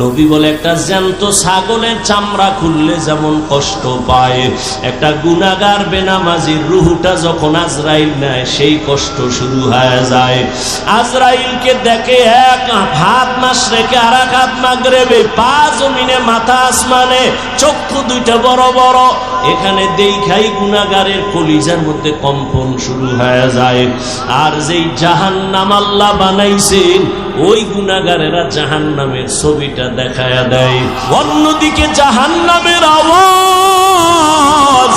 নবী বলে, একটা জ্যান্ত ছাগলের চামড়া খুললে যেমন কষ্ট পায়। একটা গুনাগার বেনামাজির রুহুটা যখন আজরাইল নেয়, সেই কষ্ট শুরু হয়ে যায়। আজরাইলকে দেখে এক হাত মাস রেখে আর এক হাত মাগরেবে, পা জমিনে, মাথা আসমানে, চক্ষু দুইটা বড় বড়। এখানে দেখাই গুনাগারের কলিজার মধ্যে কম্পন শুরু হয়ে যায়। আর যেই জাহান আল্লাহ বানাইছেন, ওই গুনাগারেরা জাহান নামের ছবিটা দেখায় দেয়। অন্যদিকে জাহান নামের আওয়াজ।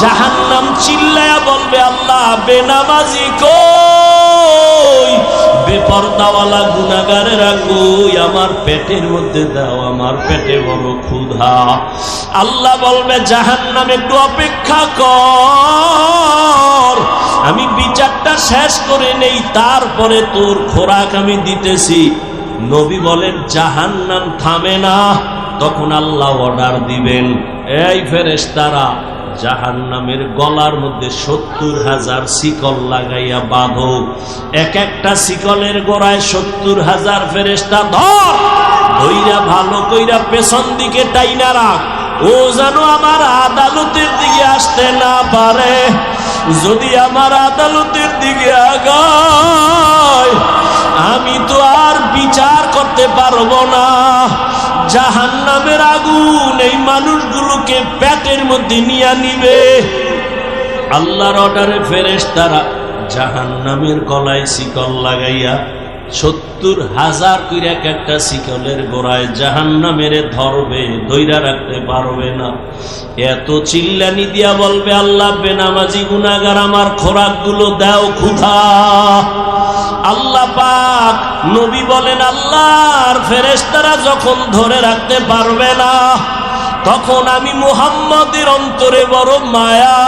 জাহান নাম চিল্লায়া বলবে, আল্লাহ, বেনামাজি কই? বেপরদাওয়ালা গুনাগারেরা কই? আমার পেটের মধ্যে দাও, আমার পেটে বড় ক্ষুধা। আল্লাহ বলবে জাহান নামে একটু অপেক্ষা কর। আমি বিচারটা শেষ করে নেই, তারপরে তোর খোরাক আমি দিতেছি। নবী বলেন জাহান নাম থামে না। তখন আল্লাহ অর্ডার দিবেন, এই ফেরেশতারা জাহান নামের গলার মধ্যে সত্তর হাজার শিকল লাগাইয়া বাঁধো। এক একটা শিকলের গোড়ায় সত্তর হাজার ফেরেস্তা ধর ধইরা ভালো কইরা পেছন দিকে টাইনা রাখ। ও যেন আমার আদালতের দিকে আসতে না পারে। যদি আমার আদালতের দিকে আগায়, আমি তো আর বিচার করতে পারব না। জাহান নামের আগুন এই মানুষগুলোকে পেটের মধ্যে নিয়ে নিবে। আল্লাহর অর্ডারে ফেরেস তারা জাহান নামের গলায় শিকল লাগাইয়া সত্তর হাজার কইরা এক একটা শিকলের গোড়ায় জাহান নামের ধরবে ধৈরা রাখতে পারবে না। এত চিল্লানি দিয়া বলবে, আল্লাহ বেনামাজি গুনাগার আমার খোরাকগুলো দাও ক্ষুধা আল্লাহ পাক নবী বলেন, আল্লাহর ফেরেস্তারা যখন ধরে রাখতে পারবে না, তখন আমি মুহাম্মদের অন্তরে বড় মায়া।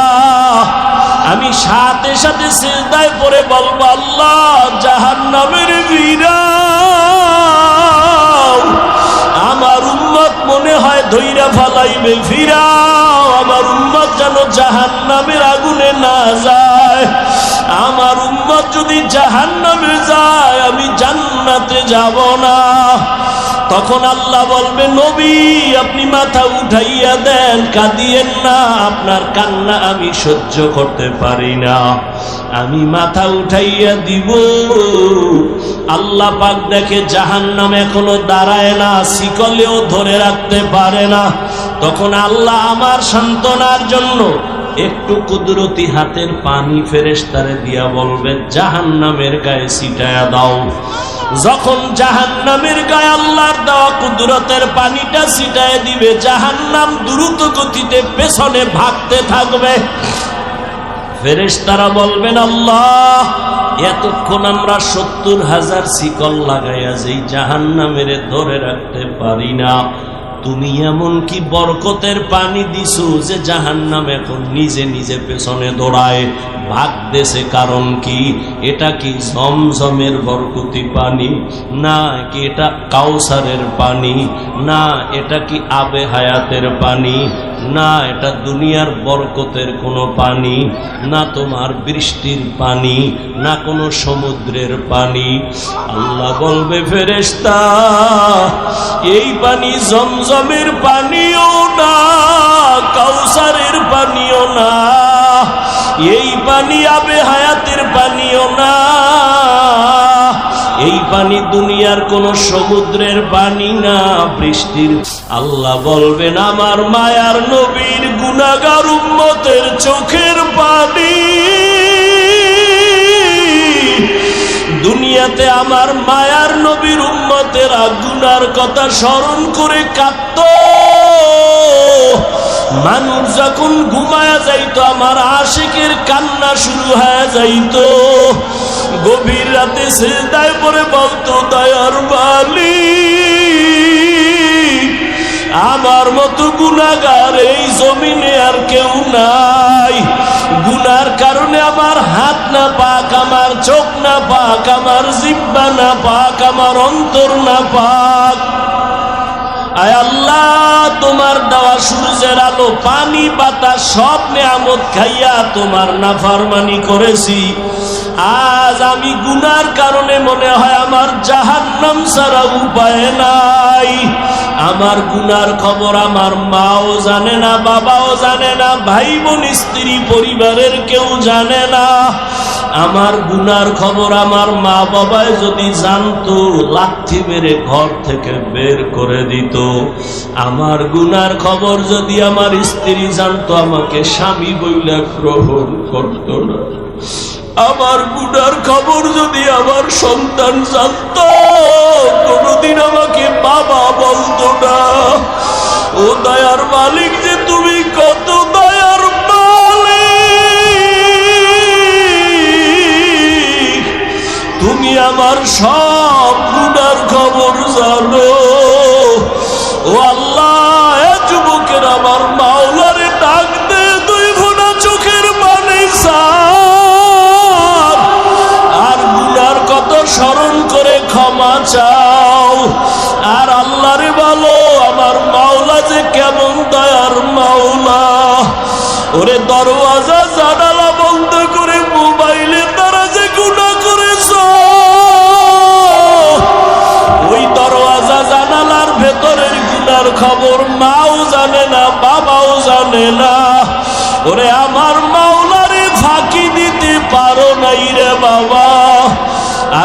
আমি সাথে সাথে সিজদায় পরে বলব, আল্লাহ জাহান নামের আমার উম্মত মনে হয় ধৈরা ফালাইবে, ফিরাও। আমার উম্মত যেন জাহান নামের আগুনে না যায়। আমার উম্মত যদি জাহান নামে যায়, আমি জান্নাতে যাব না। তখন আল্লাহ বলবে, নবী, আপনি মাথা উঠাইয়া দেন, কাঁদিয়েন না, আপনার কান্না আমি সহ্য করতে পারি না। আমি মাথা উঠাইয়া দিব। আল্লাহ পাক দেখে জাহান নাম এখনও দাঁড়ায় না, শিকলেও ধরে রাখতে পারে না। তখন আল্লাহ আমার সান্ত্বনার জন্য একটু কুদরতি হাতের পানি ফেরেস্তারে দিয়া বলবে জাহান নামের গায়ে ছিটায়া দাও। যখন জাহান নামের গায়ে আল্লাহর দেওয়া কুদরতের পানিটা ছিটায় দিবে জাহান নাম দ্রুত গতিতে পেছনে ভাগতে থাকবে। ফেরেশতারা বলবেন, আল্লাহ, এতক্ষণ আমরা সত্তর হাজার শিকল লাগাইয়া যেই জাহান ধরে রাখতে পারি না তুমি এমন কি বরকতের পানি দিছো যে জাহান নাম এখন নিজে নিজে পেছনে দৌড়ায়? ভাগতেছে কারণ কি? এটা কি জমজমের বরকতি পানি? না কি এটা কাউসারের পানি? না এটা কি আবে হায়াতের পানি? না এটা দুনিয়ার বরকতের কোনো পানি? না তোমার বৃষ্টির পানি? না কোনো সমুদ্রের পানি? আল্লাহ বলবে ফেরেস্তা এই পানি জমজমের পানিও না, কাউসারের পানিও না। এই পানি আবে হায়াতের পানিও না। এই পানি দুনিয়ার কোন সমুদ্রের পানি না। বৃষ্টির আল্লাহ বলবেন, আমার মায়ার নবীর গুনাগার উম্মতের চোখের পানি দুনিয়াতে আমার মায়ার নবীর উম্মতের গুনার কথা স্মরণ করে কাঁদত। মানুষ যখন ঘুমায়া যাইতো, আমার আশিকের কান্না শুরু হয়ে যাইতো। গভীর রাতে সেজদায় পরে বলতো, দয়ার বালি, আমার মতো গুনাগার এই জমিনে আর কেউ নাই। গুনার কারণে আমার হাত না পাক, আমার চোখ না পাক, আমার জিব্বা না পাক, আমার অন্তর না পাক। তোমার দেওয়া সূর্যের আলো, পানি, বাতাস, সব নেয়ামত খাইয়া তোমার নাফারমানি করেছি। আজ আমি গুনার কারণে মনে হয় আমার জাহান্নাম ছাড়া উপায় নাই। আমার গুনার খবর আমার মাও জানে না, বাবাও জানে না ভাই বোন স্ত্রী, পরিবারের কেউ জানে না। আমার গুনার খবর আমার মা বাবায় যদি জানতো, লাঠি মেরে ঘর থেকে বের করে দিত। আমার গুনার খবর যদি আমার স্ত্রী জানতো, আমাকে স্বামী বইলা গ্রহণ করত না। আমার গুনার খবর যদি আমার সন্তান জানত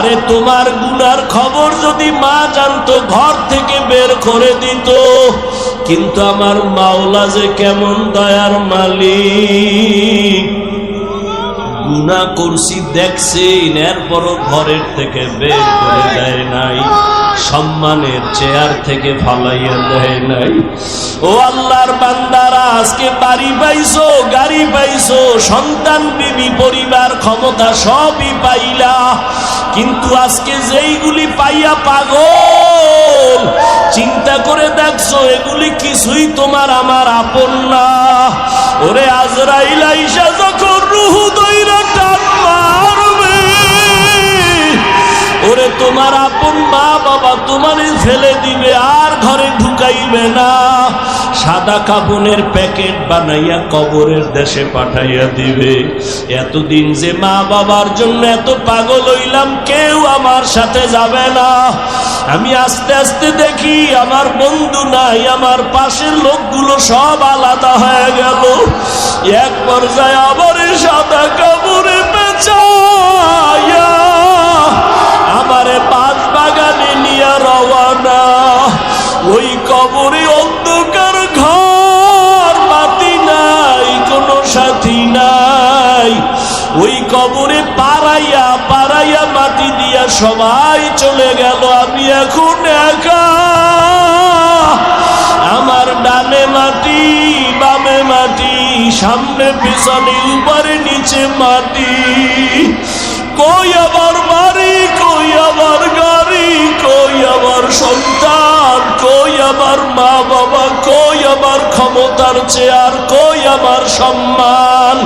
আরে তোমার গুনার খবর যদি মা জানতো, ঘর থেকে বের করে দিত। কিন্তু আমার মাওলা যে কেমন দয়ার মালিক। গুনা করছি দেখছি এরপরও ঘরের থেকে বের করে দেয় নাই। সম্মানের চেয়ার থেকে ফালাইয়া দেয় নাই। ও আল্লাহর বান্দারা, আজকে বাড়ি পাইছো, গাড়ি পাইছো, সন্তান, বিবি, পরিবার, ক্ষমতা সবই পাইলা। কিন্তু আজকে যেইগুলি পাইয়া পাগল, চিন্তা করে দেখছ, এগুলি কিছুই তোমার আমার আপন না। ওরে আজরাইল, আইসা যখন তোমার আপন মা বাবা তোমারে ফেলে দিবে, আর ঘরে ঢুকাইবে না। সাদা কাপনের প্যাকেট বানাইয়া কবরের দেশে পাঠাইয়া দিবে। এতদিন যে মা বাবার জন্য এত পাগল হইলাম, কেউ আমার সাথে যাবে না। আমি আস্তে আস্তে দেখি আমার বন্ধু নাই, আমার পাশের লোকগুলো সব আলাদা হয়ে গেল। এক পর্যায়ে আবার সাদা কাপড়ে পেঁচাইয়া সবাই চলে গেল, আমি এখন একা। আমার ডানে মাটি, বামে মাটি, সামনে, পিছনে, উপরে, নিচে মাটি। কই আবার বাড়ি, কই আবার গাড়ি, কই আবার সন্তান, কই আবার মা বাবা কই আবার ক্ষমতার চেয়ার, কই আবার সম্মান?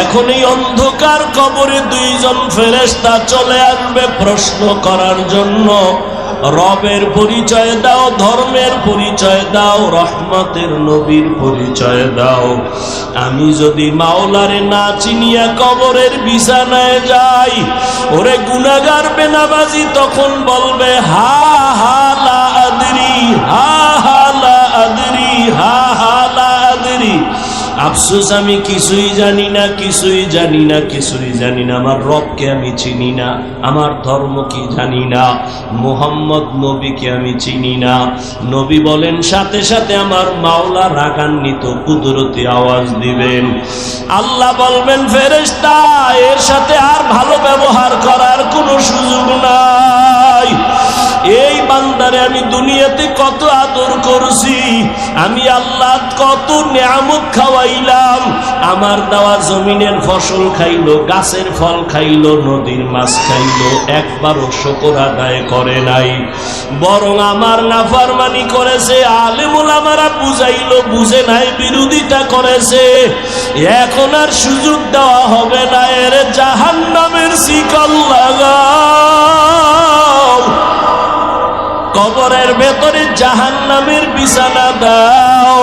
এখন এই অন্ধকার কবরে দুইজন ফেরেস্তা চলে আসবে প্রশ্ন করার জন্য। রবের পরিচয় দাও, ধর্মের পরিচয় দাও, রহমতের নবীর পরিচয় দাও। আমি যদি মাওলারে না চিনিয়া কবরের বিছানায় যাই, ওরে গুনাগার বেনাবাজি তখন বলবে, হা হা, লা আফসোস, আমি কিছুই জানি না, কিছুই জানি না, কিছুই জানি না। আমার রবকে আমি চিনি না, আমার ধর্ম কি জানি না। মোহাম্মদ নবীকে আমি চিনি না। নবী বলেন, সাথে সাথে আমার মাওলা রাগান্বিত, কুদরতি আওয়াজ দিবেন। আল্লাহ বলবেন, ফেরেশতা, এর সাথে আর ভালো ব্যবহার করার কোনো সুযোগ নাই। বান্দারে আমি দুনিয়াতে কত আদর করছি। আমি আল্লাহ কত নিয়ামত খাওয়াইলাম। আমার দেওয়া জমিনের ফসল খাইলো, গাছের ফল খাইলো, নদীর মাছ খাইলো, একবারও শকর আদায় করে নাই। বরং আমার নাফারমানি করেছে, আলেমুল আমারা বুঝাইলো, বুঝে নাই, বিরোধিতা করেছে। এখন আর সুযোগ দেওয়া হবে না, এর জাহান নামের শিকল কবরের ভেতরে জাহান নামের বিছানা দাও।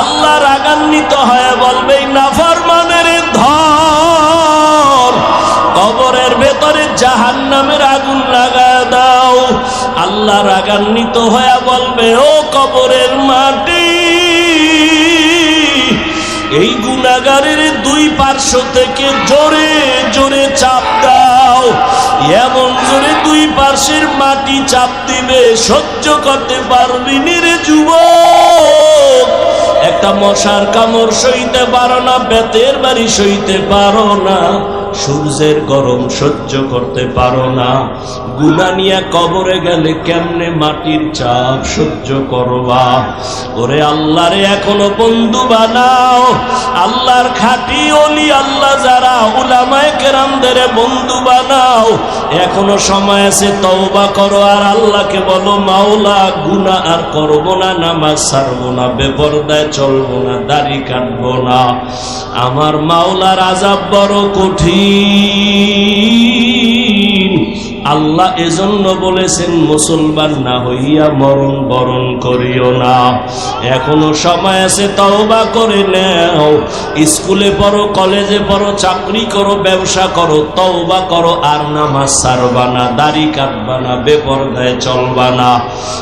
আল্লাহ রাগান্বিত হয়ে বলবে নাফার মানের ধর অন্তরে জাহান নামের আগুন লাগা দাও। আল্লাহ রাগান্বিত হয়ে বলবে, ও কবরের মাটি, এই গুণাগারের দুই পার্শ্ব থেকে জোরে জোরে দাও এমন জোরে দুই পার্শ্বের মাটি চাপ দিবে, সহ্য করতে পারবি নিরে যুবক। একটা মশার কামড় সইতে পারো না, বেতের বাড়ি সইতে পারো না। সূর্যের গরম সহ্য করতে পারো না। গুনা নিয়ে কবরে গেলে কেমনে মাটির চাপ সহ্য করবা? ওরে আল্লাহরে এখনও বন্ধু বানাও। আল্লাহর খাটি অলি আল্লাহ যারা, উলামায়ে কেরামদের বন্ধু বানাও। এখনও সময় আছে, তওবা করো আর আল্লাহকে বলো, মাওলা, গুনাহ আর করব না, নামাজ ছাড়বো না, বেপরদায় চলবো না, দাড়ি কাটবো না। আমার মাওলার আজাব বড় কঠিন। আল্লাহ এজন্য বলেছেন, মুসলমান না হইয়া মরণ বরণ করিও না। এখনও সময় আছে, তওবা করে নাও। স্কুলে পড়ো, কলেজে পড়ো, চাকরি করো, ব্যবসা করো, তওবা করো, আর নামাজ সারবা না, দাড়ি কাটবা না, বেপরদায় চলবা না।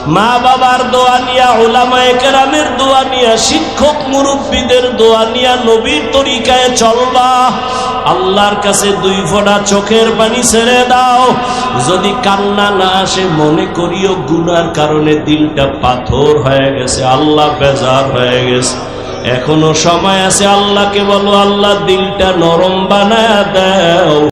মা বাবার দোয়া নিয়া ওলামায়ে কেরামের দোয়া নিয়া, শিক্ষক মুরব্বীদের দোয়া নিয়া, নবীর তরিকায় চলবা। আল্লাহর কাছে দুই ফোঁটা চোখের পানি ছেড়ে দাও। যদি কান্না না আসে, মনে করিও গুনার কারণে দিলটা পাথর হয়ে গেছে, আল্লাহ বেজার হয়ে গেছে। এখনও সময় আছে, আল্লাহকে বলো, আল্লাহ দিলটা নরম বানায় দাও।